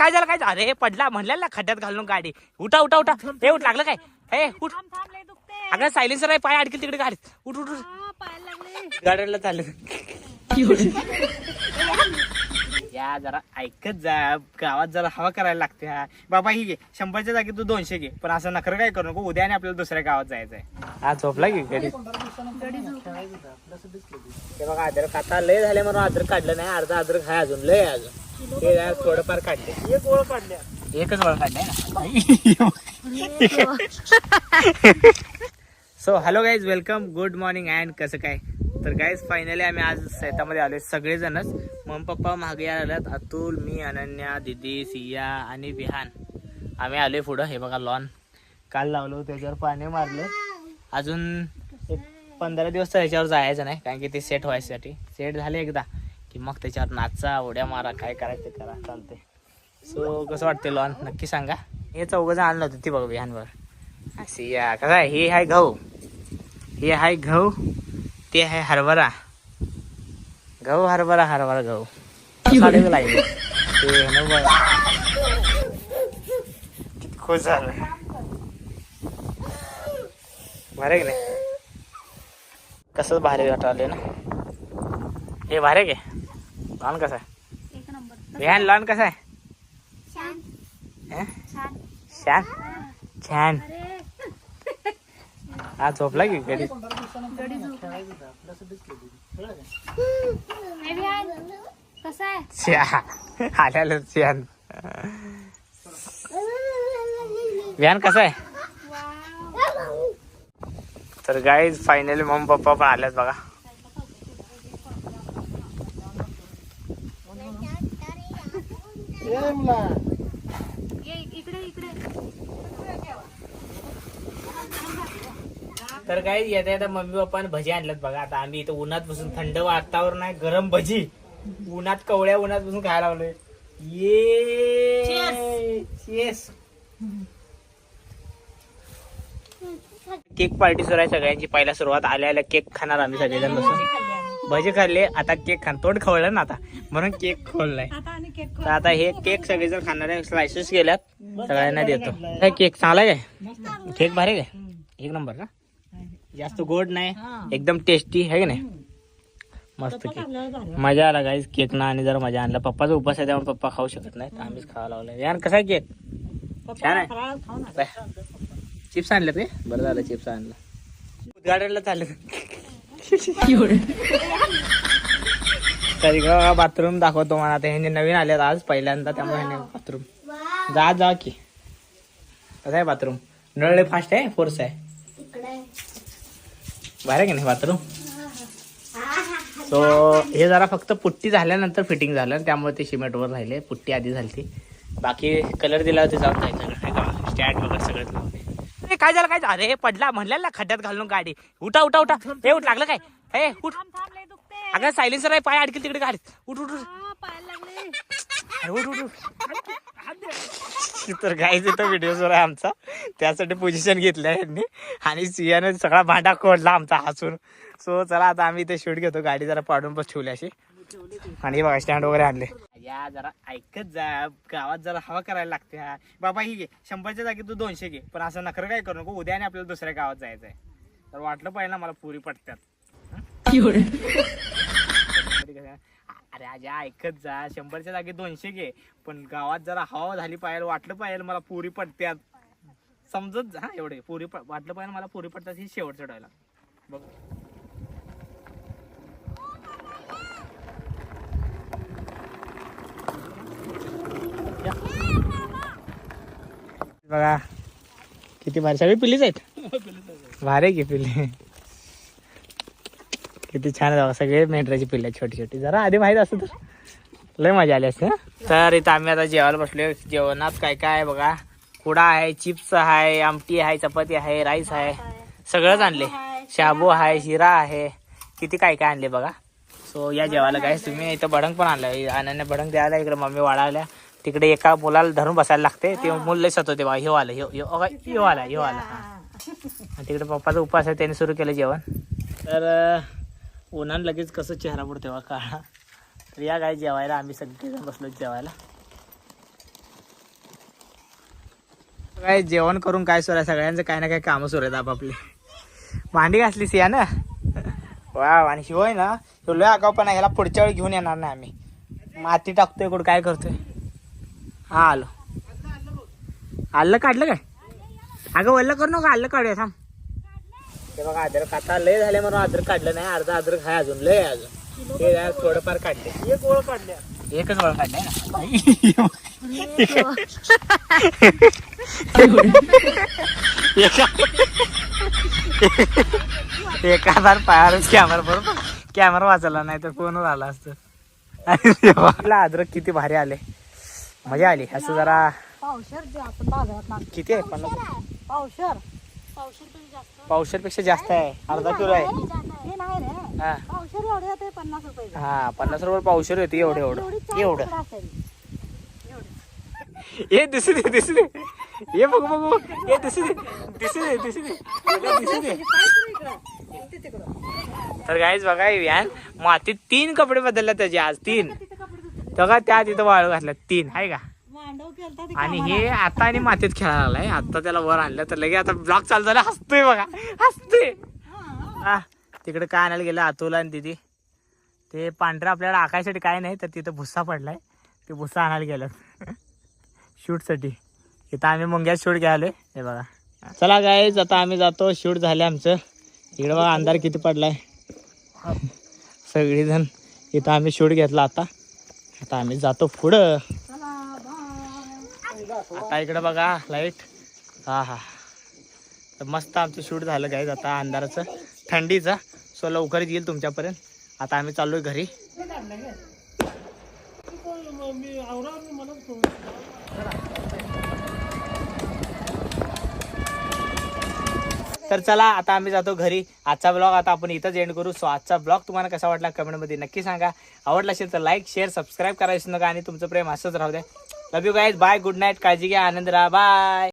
काय झालं काय झालं? अरे पडला म्हणलं ना खड्ड्यात घालून गाडी. उठा उठा उठा. हे उठ लागलं काय? हे उठ. अगं सायलेन्सर आहे पाय अडकेल तिकडे गाडीत. उठ उठ उठ. गाड्याला चाललं. या जरा ऐकत जा. गावात जरा हवा करायला लागते हा. बाबा ही घे. शंभरच्या जागी तू दोनशे घे. पण असं नखरं काय करू नको. उद्या आणि आपल्याला दुसऱ्या गावात जायचं आहे हा झोपला की घरी. ते बघा अद्रक आता लय झाले म्हणून अद्रक काढलं नाही. अर्धा अद्रक आहे अजून. लय अजून. ते जरा थोडंफार काढले. एक ओळ काढल्या. एकच ओळ काढल्या so hello guys welcome good morning and कसं काय? तर गाईज फायनली आम्ही आज शेतामध्ये आलोय सगळेजणच. मम पप्पा मागे आल्यात अतुल मी अनन्या दिदी सिया आणि विहान. आम्ही आलोय पुढं हे बघा लॉन काल लावलो त्याच्यावर पाणी मारलं अजून एक पंधरा दिवस तर याच्यावर जायचं नाही कारण की ते सेट व्हायसाठी. सेट झाले एकदा. की मग त्याच्यावर नाचा उड्या मारा काय करायचं ते करा चालते सो कसं वाटते लॉन? नक्की सांगा. हे चौघं जण आणलं होतं ती बघ असे या कसं आहे? हे आहे गहू. हे आहे गहू ते आहे हरभरा. गहू हरभरा हरभरा गहू. साडे लागले ते खुश झालं. भारी की नाही? कसंच भारी वाटाले ना? हे भारी आहे लॉन कसं आहे? एक नंबर. विहान लॉन कसं आहे? छान. हं? छान. छान? छान. अरे. हा झोपला की घरी? गडी कसा आहे? छान आल्याला छान विहान कसं आहे. तर गाईज फायनली मम्मी पप्पा पण आल्यात बघा ये इकडे इकडे तर काय येता येता मम्मी पप्पाने भजी आणल्यात बघा. आता आम्ही इथं उन्हात बसून थंड वातावरण आहे गरम भजी. उन्हात कवळ्या उन्हात बसून खायला लावलोय ये Cheers. केक पार्टी सुरू आहे सगळ्यांची. पहिला सुरुवात आल्या आल्या केक खाणार आम्ही सगळेजण बसून. भजी खाल्ले आता केक खान तोंड खवळलं ना आता. म्हणून केक खोललाय. आता आणि केक तर आता हे केक सगळेजण खाणारे स्लायसेस गेल्यात सगळ्यांना देतो. काय केक चांगला काय? केक भारी काय? एक नंबर का? जास्त गोड नाही. एकदम टेस्टी आहे की नाही? मस्त केक. मजा आला गाईज केक ना आणि जरा मजा आणला. पप्पाचा उपास आहे त्यामुळे पप्पा खाऊ शकत नाही आम्हीच खावा लावलं यार कसा आहे केक? छान आहे. चिप्स आणले ते बरं झालं चिप्स आणलं. उद्घाटनला चाललं तरी का बाथरूम दाखवतो मला. आता ह्यांनी नवीन आल्यात आज पहिल्यांदा त्यामुळे बाथरूम. जा जा की. कसं आहे बाथरूम? नळ फास्ट आहे? फोर्स आहे? बाहेर आहे की नाही बाथरूम? सो हे जरा फक्त पुट्टी झाल्यानंतर फिटिंग झालं त्यामुळे ते सिमेंटवर राहिले. पुट्टी आधी झाली ती बाकी कलर दिला होते जाऊन जायचं सगळं नाही का स्टँड वगैरे सगळं लावले अरे काय झालं काय झालं? अरे पडला. म्हणलं ना खड्ड्यात घालून गाडी. उठा उठा उठा. हे उठ लागलं काय? हे उठ. थांब थांब लय दुखते अगं सायलेन्सर आहे पाय अडकेल तिकडे गाडीत. उठ उठ उठ. हा, पायाला लागले. अरे उठ उठ उठ. तर गाईच तो व्हिडिओ सुरू आहे आमचा. त्यासाठी पोझिशन घेतलं यांनी. आणि सियाने सगळा भांडा कोडला आमचा हसून. सो चला आता आम्ही इथे शूट घेतो. गाडी जरा पाडून पण ठेवली अशी. आणि हे बघा स्टँड वगैरे आणले. या जरा ऐकत जा. गावात जरा हवा करायला लागते हा. बाबा ही घे. शंभरच्या जागी तू दोनशे घे. पण असं नखरं काय करू नको. उद्या आणि आपल्याला दुसऱ्या गावात जायचं आहे तर वाटलं पाहिजे ना मला पुरी पटत्यात. कसं, अरे आजा ऐकत जा. शंभरच्या जागी दोनशे घे. पण गावात जरा हवा झाली पाहिजे वाटलं पाहिजे मला पुरी पडत्यात समजत जा. हा एवढे पुरी वाटलं पाहिजे मला पुरी पडतात ही शेवट चढायला बघ. बघा. किती भारी. सगळी पिल्लीच आहेत? भारी की पिल्ली? किती छान बघा. सगळे मेंढराची पिल्ले आहेत छोटी छोटी. जरा आधी माहीत असतं तर. लय मजा आली असते हं. तर इथं आम्ही आता जेवायला बसलो जेवणात काय काय आहे बघा. कुडा आहे चिप्स आहे आमटी आहे चपाती आहे राईस आहे. सगळंच आणले. शाबू आहे शिरा आहे. किती काय काय आणले बघा. सो या जेवायला काय तुम्ही इथं भडंग पण आणलं अनन्या भडंग द्यायला इकडे मम्मी वाढायला. तिकडे एका मुलाला धरून बसायला लागते ते मूल लय सतवते बघा ह्यो आलं ह्यो ह्यो आला ह्यो आला. हा. आणि तिकडे पप्पाचा उपास आहे त्याने सुरू केलं जेवण. तर उन्हान लगेच कसं चेहरा पडतो तेव्हा काळा तर या काय जेवायला आम्ही सगळेजण बसलो जेवायला. काय जेवण करून काय सुरू आहे? सगळ्यांचं काय ना काय कामं सुरू आहेत आपापली. भांडी घासली सिया ना? वा आणि शिवाय ना तो लय आगावपणा ह्याला पुढच्या वेळी घेऊन येणार नाही आम्ही. माती टाकतोय कुठं काय करतोय? हा आलो. आलं काढलं काय? अगं वल्ल करू नका आलं काढूया थांब. ते बघा अद्रक आता लय झाले म्हणून अद्रक काढलं नाही अर्धा अद्रक आहे अजून लय आहे अजून. ते जरा थोडंफार काढले. एक ओळ काढले. एकच ओळ काढले ना? एका हजार पायावरच कॅमेरा बरोबर. कॅमेरा वाचला नाही तर फोन आला असतं. अद्रक किती भारी आले. मजा आली. असं जरा पावशर जे आपण बाजारात मागतो. किती आहे? पन्नास? पावशर. पावशर जास्त पावशेरपेक्षा जास्त आहे. अर्धा किलो आहे. हे नाही रे. हा. पावशर एवढे जाते पन्नास रुपये हा पन्नास रुपये पावशेर होती. एवढं एवढं. एवढं. हे दिसू दे दिसू दे. हे बघू बघू हे दिसू दे. दिसू दे दिसू दे. दिसू दे. तर गाईज बघा व्यान मातीत तीन कपडे बदलले त्याचे आज तीन. बघा त्या तिथं वाळू घातल्या तीन आहे का? आणि हे आता आणि मातीत खेळायला लागलाय आता त्याला वर आणलं तर लगे आता ब्लॉक चालू झाला हसतोय बघा हसतोय. हा. तिकडे काय आणायला गेलं अतुल आणि दिदी. ते पांढरं आपल्याला आकायसाठी काय नाही तर तिथं भुस्सा पडलाय ते भुस्सा आणायला गेलं शूटसाठी. इथं आम्ही मुंग्यात शूट घ्यायलोय हे बघा. चला गाईज आता आम्ही जातो शूट झाले आमचं. इकडे बघा अंधार किती पडलाय. सगळीजण इथं आम्ही शूट घेतला आता. आता आम्ही जातो पुढं. आता इकडे बघा लाइट हा हा. तर मस्त आमचं शूट झालं काय आता अंधाराचं थंडीचं. सो लवकरच येईल तुमच्यापर्यंत. आता आम्ही चाललोय घरी. तर चला आता आम्ही जातो घरी. आजचा ब्लॉग आता आपण इथंच एंड करू. सो आजचा ब्लॉग तुम्हाला कसा वाटला कमेंटमध्ये नक्की सांगा. आवडला असेल तर लाईक शेअर सबस्क्राईब करायचं नका आणि तुमचं प्रेम असंच राहू द्या. Love you guys bye good night काळजी घ्या. आनंद राहा. बाय